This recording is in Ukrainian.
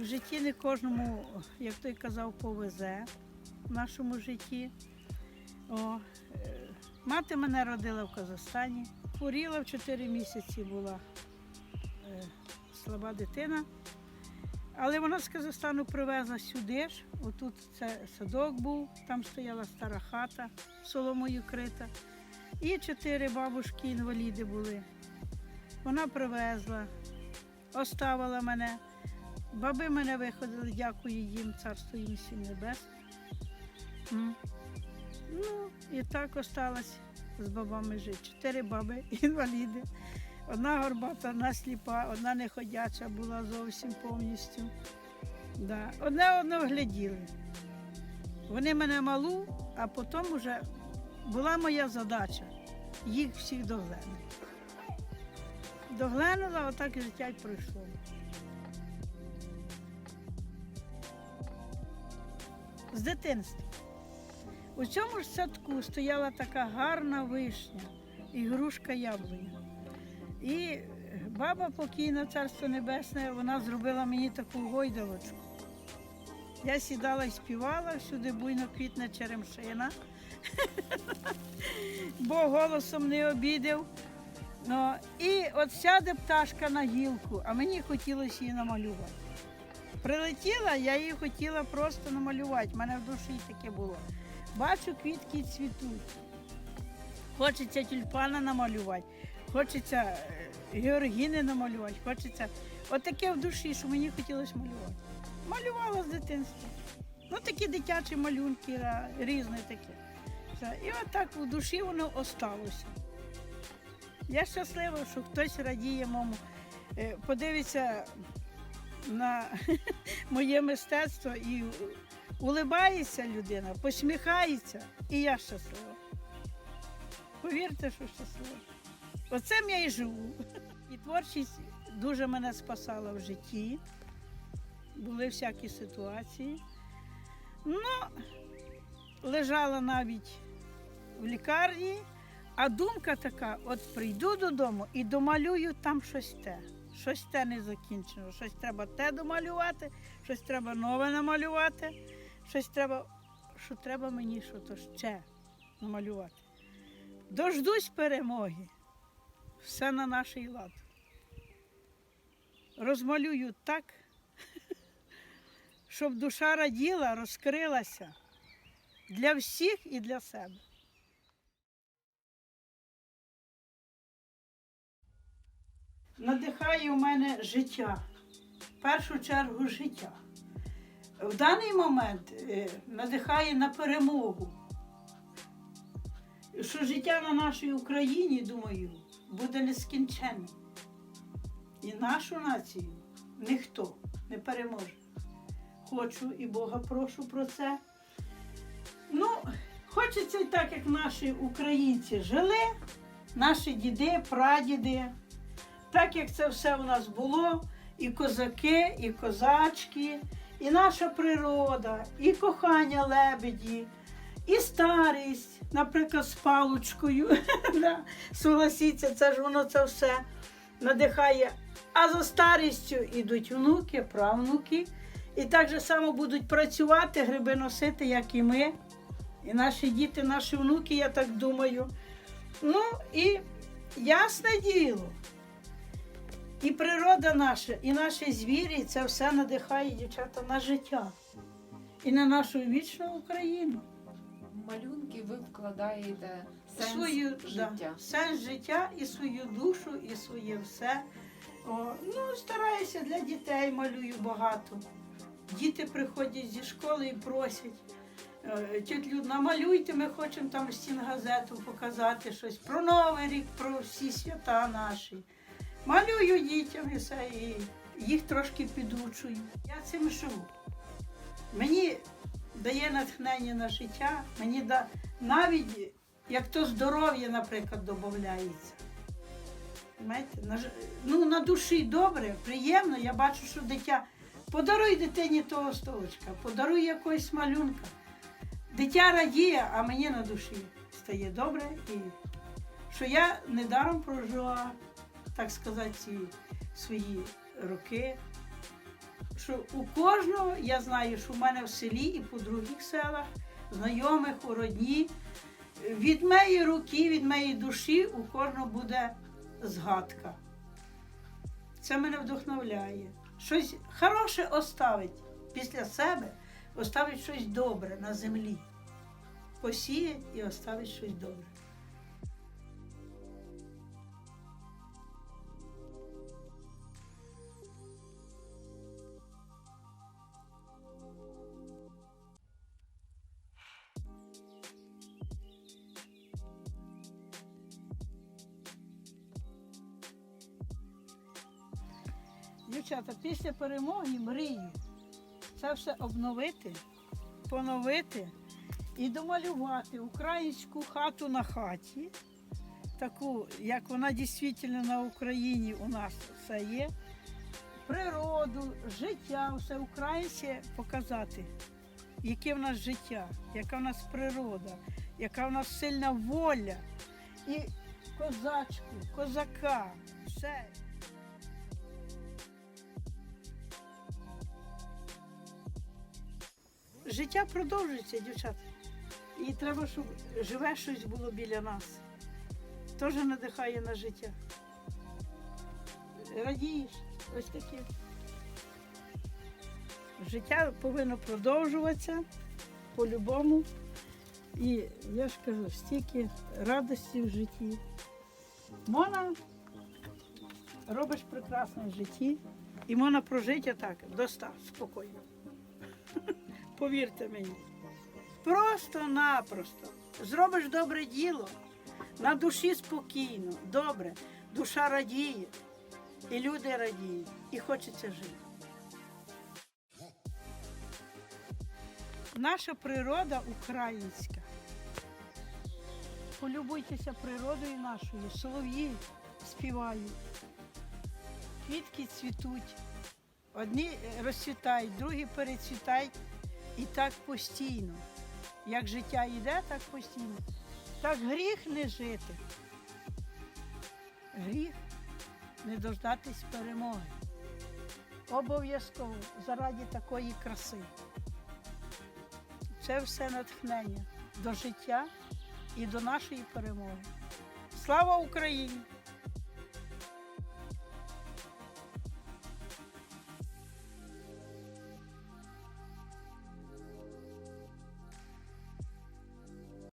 В житті не кожному, як той казав, повезе в нашому житті. О, е, мати мене родила в Казахстані. Хворіла в 4 місяці була е, слаба дитина. Але вона з Казахстану привезла сюди ж. Отут це садок був, там стояла стара хата, соломою крита. І чотири бабушки інваліди були. Вона привезла, оставила мене. Баби мене виходили, дякую їм, царство їм всім небес. Ну, і так осталась з бабами жити. Чотири баби інваліди. Одна горбата, одна сліпа, одна неходяча була зовсім повністю. Да. Одне одного гляділи. Вони мене малу, а потім вже була моя задача їх всіх доглянути. Доглянула, отак і життя й пройшло. З дитинства. У цьому ж садку стояла така гарна вишня і грушка яблуня. І баба покійна, царство небесне, вона зробила мені таку гойдалочку. Я сідала і співала, всюди буйно квітне черемшина, бо голосом не обідав. Ну, і от сяде пташка на гілку, а мені хотілося її намалювати. Прилетіла, я її хотіла просто намалювати. У мене в душі таке було. Бачу, квітки цвітуть. Хочеться тюльпана намалювати, хочеться е, георгіни намалювати, хочеться. От в душі, що мені хотілося малювати. Малювала з дитинства. Ну такі дитячі малюнки, таке. Все. І от в душі воно осталося. Я щаслива, що хтось радіє моєму, е, подивиться на моє мистецтво і улибається людина, посміхається, і я щаслива. Повірте, що щаслива. Оцим я і живу. І творчість дуже мене спасала в житті. Були всякі ситуації. Ну, лежала навіть в лікарні, а думка така: от прийду додому і домалюю там щось те. Щось те не закінчено, щось треба те домалювати, щось треба нове намалювати, щось треба, що треба мені що то ще намалювати. Дождусь перемоги. Все на нашій лад. Розмалюю так, щоб душа раділа, розкрилася для всіх і для себе. Надихає у мене життя, в першу чергу життя. В даний момент е, надихає на перемогу. Що життя на нашій Україні, думаю, буде нескінченне. І нашу націю ніхто не переможе. Хочу і Бога прошу про це. Ну, хочеться так, як наші українці жили, наші діди, прадіди, так як це все у нас було, і козаки, і козачки, і наша природа, і кохання лебеді, і старість, наприклад, з паличкою. Да, Согласіться, це ж воно це все надихає. А за старістю йдуть внуки, правнуки. І так же само будуть працювати, гриби носити, як і ми. І наші діти, наші внуки, я так думаю. Ну і ясне діло. І природа наша, і наші звірі, це все надихає дівчата на життя. І на нашу вічну Україну. Малюнки ви вкладаєте сенс свою життя. Да, сенс життя і свою душу, і своє все. О, ну, стараюся для дітей малюю багато. Діти приходять зі школи і просять. е, Тють Люд, намалюйте, ми хочемо там стінгазету показати щось про Новий рік, про всі свята наші. Малюю дітям і їх трошки підучую. Я цим живу. Мені дає натхнення на життя, мені да, навіть як то здоров'я, наприклад, додається. Ну, на душі добре, приємно. Я бачу, що дитя. Подаруй дитині того столочка, подаруй якогось малюнка. Дитя радіє, а мені на душі стає добре. І що я недаром прожила, так сказати, ці свої роки що у кожного, я знаю, що в мене в селі і по других селах, знайомих, у родні, від моєї руки, від моєї душі у кожного буде згадка. Це мене вдохновляє. Щось хороше оставить після себе, оставить щось добре на землі. Посіять і оставить щось добре. Дівчата, після перемоги мрію це все обновити, поновити і домалювати українську хату на хаті, таку, як вона дійсно на Україні у нас все є. Природу, життя, все українське показати, яке в нас життя, яка в нас природа, яка в нас сильна воля і козачку, козака, все. Життя продовжується, дівчата. І треба, щоб живе щось було біля нас. Теж надихає на життя. Радієш, ось таке. Життя повинно продовжуватися по-любому. І я ж кажу, стільки радості в житті. Можна робиш прекрасне в житті і можна прожити так до ста спокійно. Повірте мені. Просто-напросто. Зробиш добре діло, на душі спокійно, добре, душа радіє, і люди радіють, і хочеться жити. Наша природа українська. Полюбуйтеся природою нашою, солов'ї співають, квітки цвітуть. Одні розцвітають, другі перецвітають. І так постійно. Як життя йде, так постійно. Так гріх не жити. Гріх не дождатись перемоги. Обов'язково заради такої краси. Це все натхнення до життя і до нашої перемоги. Слава Україні!